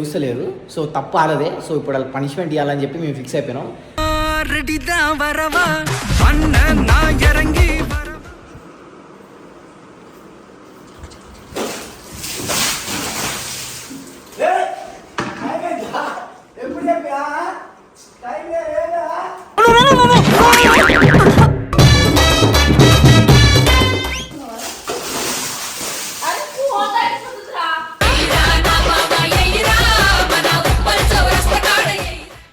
లెగుస్తలేరు so తప్పు ఆలదే so ఇప్పుడు వాళ్ళు పనిష్మెంట్ ఇవ్వాలని చెప్పి మేము ఫిక్స్ అయిపోయినాం.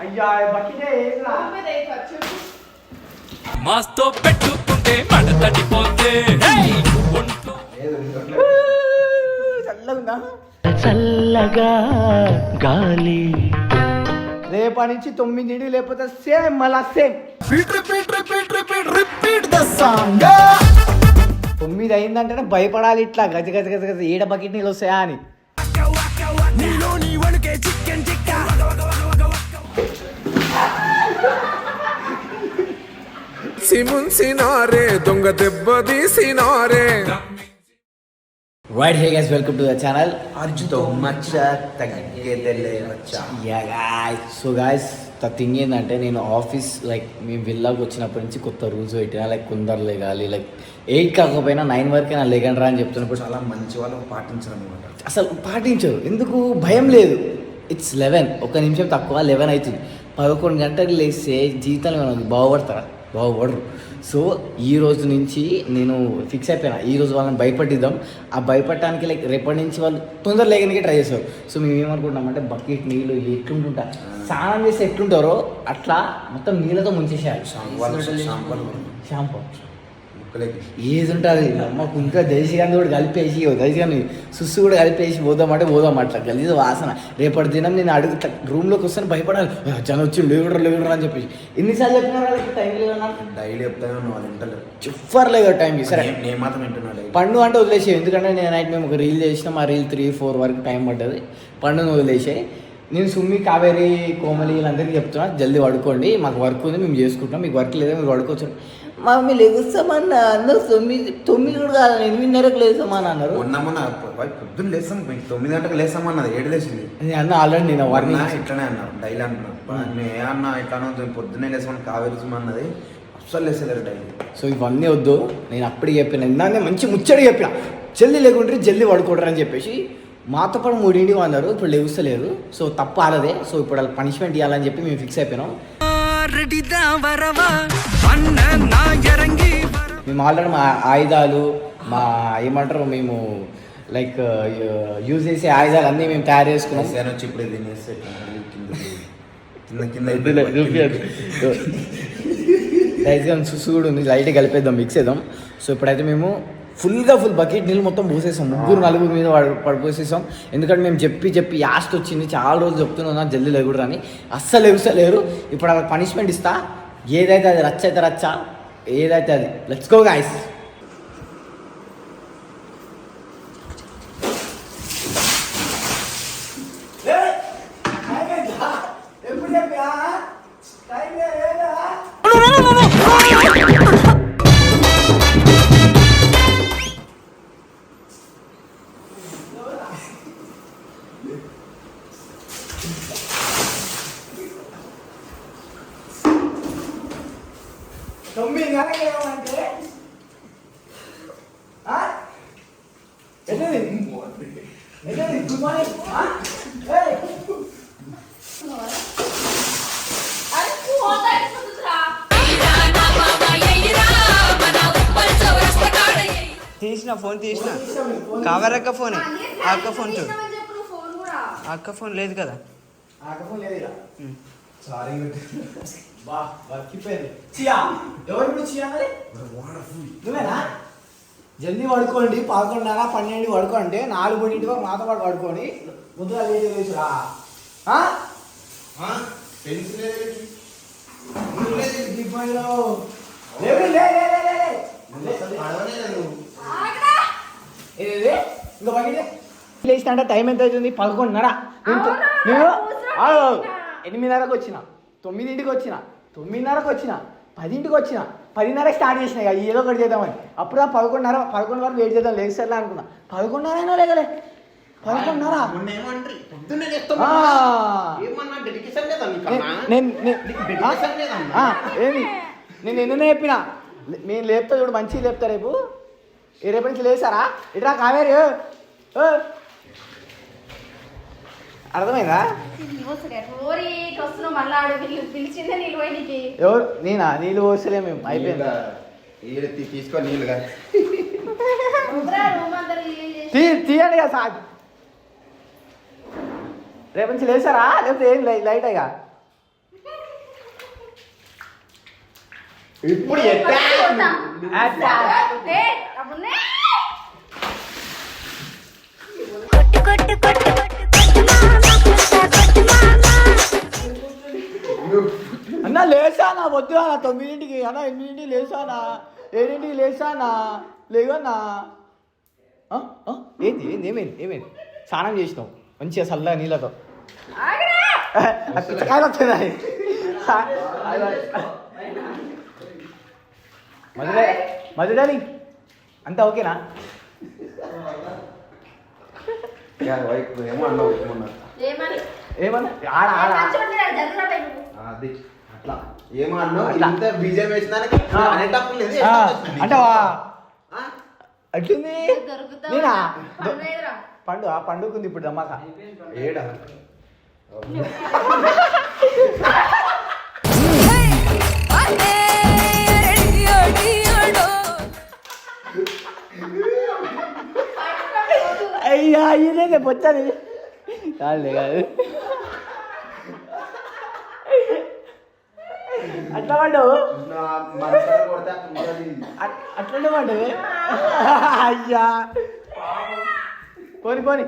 అయ్యా బకెటే మాస్తో పెట్టుకుంటే మడ తడిపోతే ఒంట్లో చల్లగుందా? చల్లగా గాలి. రేపటి నుంచి తొమ్మిది లేకపోతే సేమ్ మళ్ళా సేమ్. తొమ్మిది అయిందంటేనే భయపడాలి ఇట్లా. గజ గజ గజ గజ ఏడ బకెట్ నీళ్ళు వస్తాయా అని. టిక్కా సిమున్సినారే దొంగ దెబ్బ తీసినారే. Right hey guys welcome to the channel అర్జుతో మచ్చ తగ్గేదలే వచ్చా. Yeah guys so guys the thing ఏంటంటే నేను ఆఫీస్ లైక్ మేము విల్లాకి వచ్చినప్పటి నుంచి కొత్త రూల్స్ పెట్టినా లైక్ కొందరు లేగాలి లైక్ ఎయిట్ కాకపోయినా నైన్ వరకే నా లేకండి రా అని చెప్తున్నప్పుడు చాలా మంచి వాళ్ళు పాటించడం అనమాట అసలు పాటించరు. ఎందుకు? భయం లేదు. ఇట్స్ లెవెన్ ఒక నిమిషం తక్కువ లెవెన్ అవుతుంది. పదకొండు గంటలకు లేస్తే జీవితంలో మనకి బాగుపడతారా? బాగుపడరు సో ఈ రోజు నుంచి నేను ఫిక్స్ అయిపోయినా. ఈ రోజు వాళ్ళని భయపడిద్దాం ఆ భయపడటానికి లైక్ రేపటి నుంచి వాళ్ళు తొందర లేకనికే ట్రై చేస్తారు. సో మేము ఏమనుకుంటామంటే బకెట్ నీళ్ళు ఎట్లుంటుంటా? స్నానం చేస్తే ఎట్లుంటారో అట్లా మొత్తం నీళ్ళతో ముంచేసేయాలి. షాంపూ ముక్కలేకి ఏది ఉంటుంది మాకు ఇంకా దేశీగాన్ని కూడా కలిపేసి దేశీగాన్ని సుస్సు కూడా కలిపేసి పోదామంటే పోదాం అట్లా. గలీజ వాసన. రేపటి దినం నేను అడుగు రూమ్లోకి వస్తాను భయపడాలి. "ఆ, జనం వచ్చి లేవుడరు లేవుడరు అని చెప్పేసి. ఎన్నిసార్లు వాళ్ళకి టైం లేదన్నా డైలీ చెప్తాను వాళ్ళు వింటలు చెప్పర్ లేదు టైంకి సరే. నేను- మాత్రం వింటున్నా డైలీ. పండు అంటే వదిలేసాయి. ఎందుకంటే నేను నైట్ మేము ఒక రీల్ చేసినాం ఆ రీల్ త్రీ ఫోర్ వరకు టైం పడ్డది. పండును వదిలేసాయి. నేను సుమ్మి కావేరి కోమలి వీళ్ళందరికీ చెప్తున్నా జల్దీ పడుకోండి. మాకు వర్క్ ఉంది మేము చేసుకుంటాం. మీకు వర్క్ లేదా మీరు పడుకోవచ్చు. మా మేము లెగుస్తామన్న అందరూ తొమ్మిది తొమ్మిది కూడా కాదు ఎనిమిదిన్నరకు లేస్తామని అన్నారు. మొన్న పొద్దున్న లేస్తాం మీకు తొమ్మిది గంటలకు లేస్తాం అన్నది. ఏడు లేచింది. నేను అన్న ఆల్రెడీ నేను వార్నింగ్ ఇట్లనే అన్నారు డైలీ అంటున్నారు నేను అన్నా ఇట్లానో పొద్దున్నే లేస్తామని కావేరి అన్నది. అస్సలు లేస్తలేరు డైలీ. సో ఇవన్నీ వద్దు. నేను అప్పటికి చెప్పిన ఇందాక మంచి ముచ్చడి చెప్పిన. జల్దీ లేకుంటే జల్దీ పడుకోడరు అని చెప్పేసి మాతో పాటు మూడింటికి అన్నారు ఇప్పుడు లెగుస్తలేరు. సో తప్ప ఆడదే. సో ఇప్పుడు వాళ్ళకి పనిష్మెంట్ ఇవ్వాలని చెప్పి మేము ఫిక్స్ అయిపోయినాం. మేము ఆల్రెడీ మా ఆయుధాలు మా ఏమంటారు మేము లైక్ యూజ్ uh, చేసే ఆయుధాలు అన్నీ మేము తయారు చేసుకున్నాం. లైట్గా చూసి కూడా ఉంది. లైట్ కలిపేద్దాం మిక్స్ చేద్దాం. సో ఇప్పుడైతే మేము ఫుల్గా ఫుల్ బకెట్ నీళ్ళు మొత్తం పోసేసాం. ముగ్గురు నలుగురు మీద పడి పడిపోసేసాం ఎందుకంటే మేము చెప్పి చెప్పి యాస్ట్ వచ్చింది. చాలా రోజులు చెప్తున్నా జల్దీ లేకూడదు అని. అస్సలు ఎగుసలేరు ఇప్పుడు వాళ్ళకి పనిష్మెంట్ ఇస్తా. ఏదైతే అది రచ్చ అయితే రచ్చ. ఏదైతే అది. లెట్స్ గో గాయస్ తీసిన. ఫోన్ తీసిన కవర్ అక్క ఫోన్. అక్క ఫోన్ చూడు. ఫోన్ కూడా. అక్క ఫోన్ లేదు కదా. ఆకపోలేదు ఇలా సారీ బా వర్కిపోయింది చియా ఎవరు ఇప్పుడు చియా మరి? నువ్వేనా? జల్దీ పడుకోండి పదకొండున్నర పన్నెండు పడుకోండి నాలుగు ఇంటి వరకు మాతో పాటు పడుకోండి. ముద్దుగా లేచి లేచురా ఆ? దిబ్బలో. లేవి, లే, లే, లే, లే, లే. ఏది? ఇంకో బకెట్ లేచిన అంటే టైం ఎంత అవుతుంది? పదకొండున్నర. నేను? ఎనిమిదిన్నరకు వచ్చిన. తొమ్మిదింటికి వచ్చిన. తొమ్మిదిన్నరకు వచ్చిన. పదింటికి వచ్చిన. పదిన్నరకు స్టార్ట్ చేసిన ఇక. ఏదో ఒకటి చేద్దామని. అప్పుడు ఆ పదకొండున్నర పదకొండు వరకు వెయిట్ చేద్దాం. లేదు సర్లే అనుకున్నా. పదకొండున్నర అయినా లేకలే. పదకొండున్నర. నేను- నిన్ననే చెప్పిన. నేను లేపుతా చూడు మంచిగా లేపుతా రేపు. ఏ రేపటి నుంచి లేసారా ఇట్రా కావేరు ఓ. అర్థమైందా? నీళ్ళు ఎవరు? నేనా? నీళ్ళు పోసలే మేము. అయిపోయిందా. తీసుకో తీయండి కదా సార్. రేపు నుంచి లేసారా లేకపోతే ఏం లైట్ అయ్యా ఇప్పుడు ఎట్టా అట్టా. ఏ, అప్పుడే. కొట్టు కొట్టు కొట్టు కొట్టు మామా కొట్టు మామా అన్న లేసానా వద్దు అన్న తొమ్మిదింటికి అన్న ఎనిమిదింటికి లేసానా ఏడింటికి లేసానా లేవన్నా? ఏంది ఏంది ఏమైంది ఏమైంది స్నానం చేసినావు మంచిగా చల్లగా నీళ్ళతో ఆగరా. మధురే మధుడాలి అంతా ఓకేనా? ఏమో అన్నావు మొన్న ఏమని? ఏమన్నా? ఆడ ఆడ. అది. అట్లా. ఏమో అన్నావు అట్లా. ఇంత బీజం వేసినానికి ఆ. అనేటప్పుడు లేదు ఆ, ఎట్లా అంటావా ఆ? అట్లుంది దొరుకుతావు? నేనా? నా పనులు ఎదురా. పండు ఆ పండుగ ఇప్పుడు దమ్మాక. ఏడా? అయ్యా ఇదే వచ్చాను కాదులే కాదు. అట్లా. అట్- అట్లనే పండు అయ్యా. పోని పోని.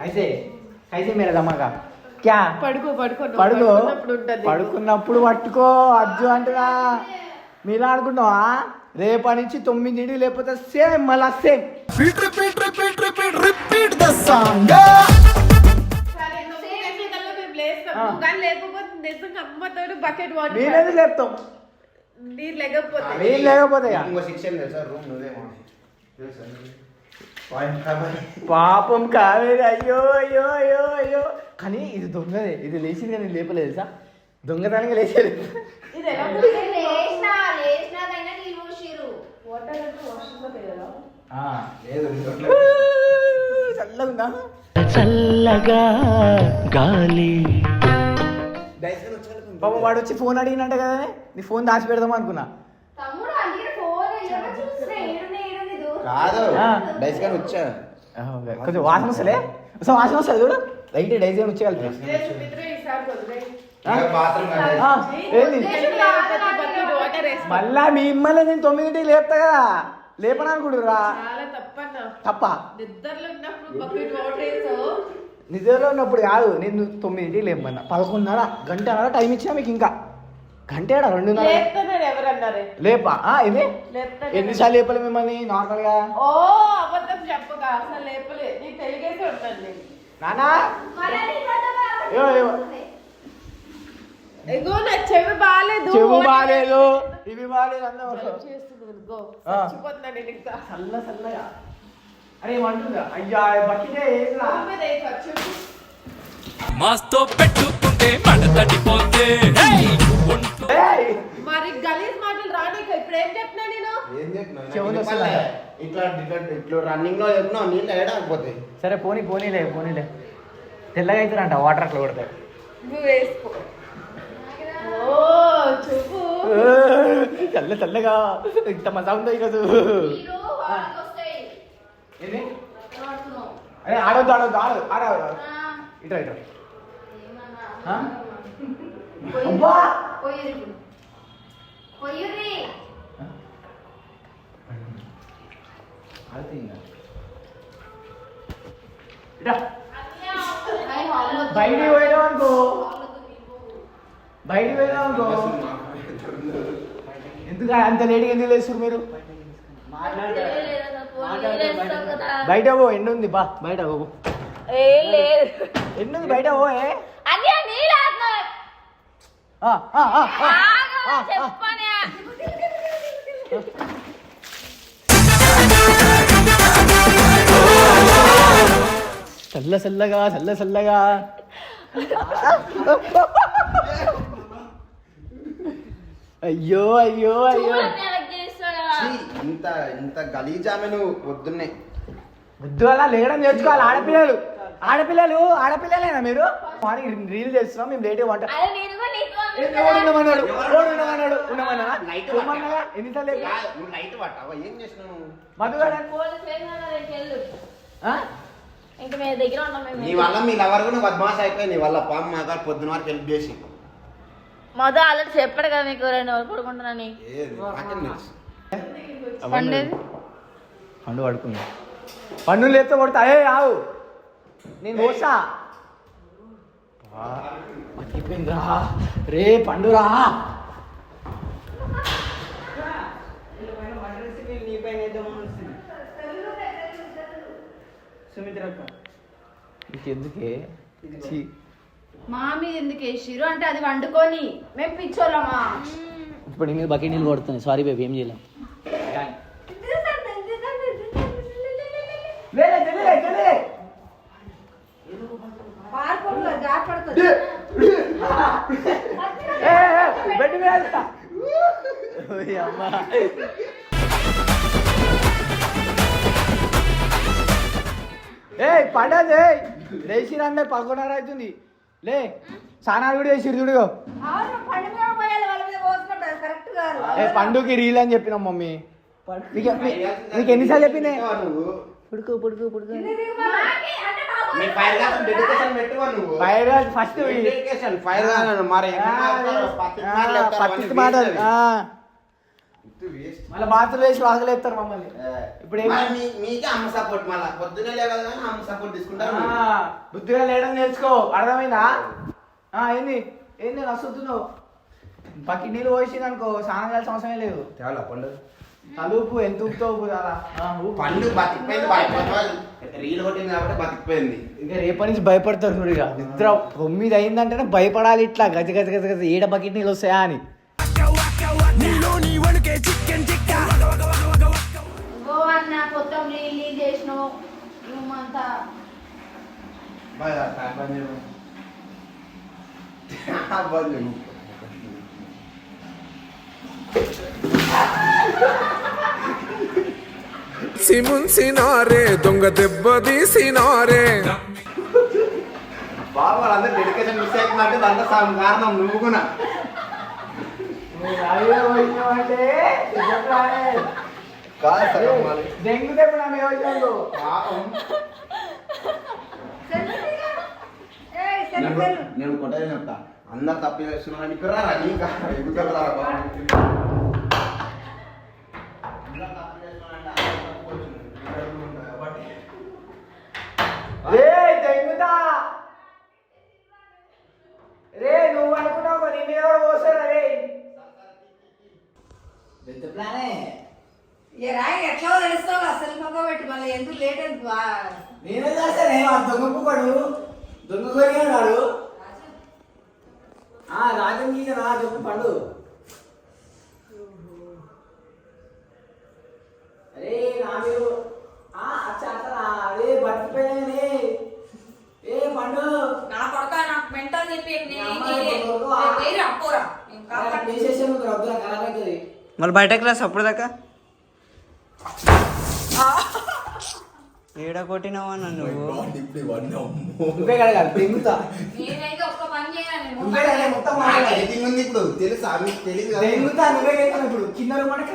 అయితే అయితే మీరు దమ్మాక క్యా? పడుకో పడుకో పడుకో. పడుకున్నప్పుడు ఉంటది. పడుకున్నప్పుడు పట్టుకో అజ్జు అంటున్నా మీరు అనుకుంటున్నావా? రేపటి నుంచి తొమ్మిదింటికి లేకపోతే సేమ్ మళ్ళా సేమ్. నేనేది లేపుతాం నీరు లేకపోతే. నేను లేకపోతే పాపం కావేరి అయ్యో అయ్యో అయ్యో అయ్యో. కానీ ఇది దొంగదే. ఇది లేచింది కానీ లేపలేదు సార్ దొంగతనంగా లేచేది. ఇది ఎలా ఇది లేచినా, లేచినాకైనా నీళ్ళు పోసిర్రు. వాటర్ అంటే వాష్రూమ్లో కదా లేదు ఇంకోట్లే. చల్లగా గాలి. పాపం వాడు వచ్చి ఫోన్ అడిగినట్ట కదా నీ. ఫోన్ దాచి పెడదాం అనుకున్నా? కాదు ఆ. డైస్ కానీ వచ్చా. కొంచెం వాసన వస్తలే? వాసన వస్తుంది చూడు. లైట్ డైజీ వచ్చేయాలి ఏంది. మళ్ళా మీ ఇమ్మల్ని నేను తొమ్మిదింటికి లేపుతా కదా. లేపను అనుకుంటురా తప్ప? నిద్రలో ఉన్నప్పుడు బకెట్ వాటర్ వేసావు నిజంలో ఉన్నప్పుడు కాదు నేను తొమ్మిదింటికి లేపమన్నా. పదకొండున్నర గంటన్నర టైం ఇచ్చినా మీకు ఇంకా. గంట ఏడా రెండున్నర లేపా? ఆ, ఇది ఎన్నిసార్లు లేపలే మిమ్మల్ని నార్మల్గా? ఓ అబద్ధం చెప్పగా అసలు లేపలే. నీ తెలిగేసి ఉంటాను నేను నానా మళ్ళా నీ పడ్డవా? ఏవో, ఏవో. ఎగో నా చెవి బాగాలేదు. చెవు బాగాలేదు. ఇవి బాగాలేదు చల్ల చల్లగా. అరే ఏమంటుందా అయ్యా ఖర్చు? మాస్తో పెట్టుకుంటే మడతడిపోతే! మరి గలీజ్ మాటలు రానీక ఇప్పుడు ఏం చెప్తున్నా నేను? ఏం చెప్పినా? ఇట్లా వస్తున్నాయా? ఇట్లా ఇట్లా రన్నింగ్లో చెప్పినావు నీళ్ళు ఏడాకపోతాయి సరే పోనీ పోనీలే పోనీలే. తెల్లగా అవుతారంట వాటర్ అట్లా కొడితే నువ్వు వేసుకో. చల్ల చల్లగా ఇంత మజా ఉందో ఈరోజు. ఏంది. అరే ఆడొద్దు ఆడొద్దు ఆడదు ఆడ ఆ, ఇట్రా ఇట్రా ఏమన్నా? ఆ? అబ్బా! పోయిర్రి ఇప్పుడు పోయిర్రి బయటికి పోయినాం అనుకో. బయటికి పోయినాం అనుకో. ఎందుకు అంత లేట్గా ఎందుకు లేస్తారు మీరు? బయట పో ఎండు ఉంది బా బయట పో. ఎండు ఉంది బయట పో ఏ. చల్ల చల్లగా చల్ల చల్లగా. అయ్యో అయ్యో అయ్యో. ఇంత ఇంత గలీజామె నువ్వు పొద్దున్నే వద్దు అలా లేయడం నేర్చుకోవాలి ఆడపిల్లలు. ఆడపిల్లలు ఆడపిల్లలేనా మీరు? మార్నింగ్ రీల్ చేస్తున్నాం మేము లేట్ వంట ఉండమన్నాడు ఉండమన్నాడు? ఎన్నిసార్లు పట్టావా ఏం చేసినావు ఆ? ఇంక మీ దగ్గర ఉన్నాం మేము. నీ వల్ల మీ లవర్ కూడా బద్మాష్ అయిపోయి నీ వల్ల పాము మా గారు పొద్దున వరకు హెల్ప్ చేసి మొదలు ఆల్రెడీ చెప్పాడు కదా మీకు రెండు రోజులు పడుకుంటున్నాను నాకేం పండేది? పండు పడుకుంది. పండు లేపితే కొడతా ఏ ఆవు. నేను పోసా మర్చిపోయిందిరా రే పండురా. ఎందుకే ఛీ. మా మీద ఎందుకు వేసిరు అంటే అది వండుకొని మేము పిచ్చోళ్ళమా? ఇప్పుడు నేను బకెట్ నీళ్ళు కొడుతున్నాయి. సారీ బేబీ ఏం చేయలేం. మీద. ఏయ్ పండది లేచి రండి పదకొండున్నర అవుతుంది. లే స్నానాలు కూడా వేసి చూడుగో అవును పండుగ పోయాలి వాళ్ళ మీద పోసుకుంటారు కరెక్ట్ గారు ఏ పండుగకి రీల్ అని చెప్పినాం మమ్మీ. నీకు ఎన్నిసార్లు చెప్పింది నువ్వు? పుడుకు పుడుకు పుడుకు. మీ ఫైర్ గార్డ్ డెడికేషన్ పెట్టువా నువ్వు. ఫైర్ ఫస్ట్ డెడికేషన్ ఫైర్ మరి పత్తి మాటలు మళ్ళీ బాత్రూమ్ వేసి వాకలేస్తారు మమ్మల్ని. ఇప్పుడు మీకే అమ్మ సపోర్ట్ మళ్ళా. పొద్దునే లేవాలి కానీ అమ్మ సపోర్ట్ తీసుకుంటారు. బుద్ధిగా లేయడం నేర్చుకో. అర్థమైందా? ఆ, ఏంది? ఏంది నసుతున్నావు పక్కి నీళ్ళు పోసింది అనుకో స్నానం చేయాల్సిన అవసరమే లేదు. తేవాలా పండు? తలుపు ఎంత ఊపుతావు అలా ఆ, ఊపు. పండు రీల్ కొట్టింది కాబట్టి బతికిపోయింది. ఇక రేపటి నుంచి భయపడతారు చూడు ఇక. నిద్ర తొమ్మిది అయిందంటేనే భయపడాలి ఇట్లా. గజ గజ గజ గజ. ఏడ బకెట్ నీళ్ళు వస్తాయా అని. అన్న మొత్తం నీళ్ళు చేసినావు. చేయము. సిమున్సినారే దొంగ దెబ్బ తీసినారే. బాబు వాళ్ళందరూ డెడికేషన్ మిస్ అవుతుందంటే దాంట్లో సగం కారణం నువ్వు కూడా. పాపం. ఏయ్, సెల్లు, నేను కొట్టేది చెప్తా. అందరు తప్పు చేస్తున్నారని ఇక్కడ రా నీకా? ఎగుతారు రా నువ్వు అనుకున్నావు నీ మీద కూడా పోసారా రే ప్లానే ఏ రాయి ఎట్లా తెలుస్తావు అసలు మొక్క పెట్టి మళ్ళీ ఎందుకు లేట్ ఎందుకు నేనే చేస్తానే రాజం గీత రా చెప్పు పండు. అరే నా మీరు ఆ అచ్చా అచ్చా అరే బతికిపోయానే ఏ పండు. నా కొడక నాకు మెంటల్ చెప్పి మళ్ళీ బయటకు రా అప్పుడు దాకా ఏడ కొట్టినావా నన్ను? నువ్వే కడగాలి ఉంది ఇప్పుడు తెలుసా నువ్వే ఇప్పుడు. కింద రూమ్ అంటే